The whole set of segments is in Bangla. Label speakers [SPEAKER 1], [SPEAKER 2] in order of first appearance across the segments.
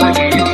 [SPEAKER 1] লাগে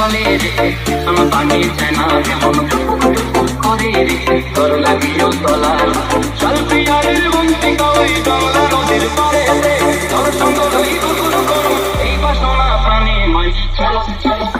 [SPEAKER 1] চলে রেখে চল বানিয়ে চায় না কেমন করে রেখে তোর লাগিও তলা চল পিয়ারের বন্তি গাওই বাংলা নদীর পারে তোর সঙ্গ রই এই বাসনা প্রাণে মই চল চল।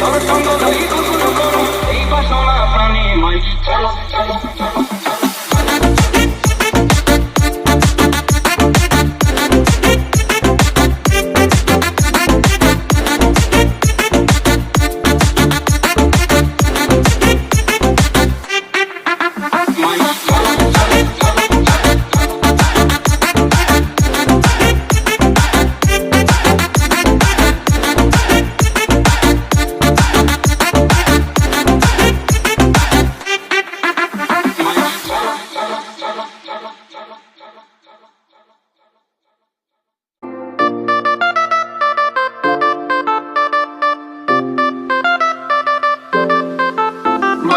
[SPEAKER 1] চলো সঙ্গ ধরি দুজন করো এই বাসনা প্রাণে মাই চলো চলো চলো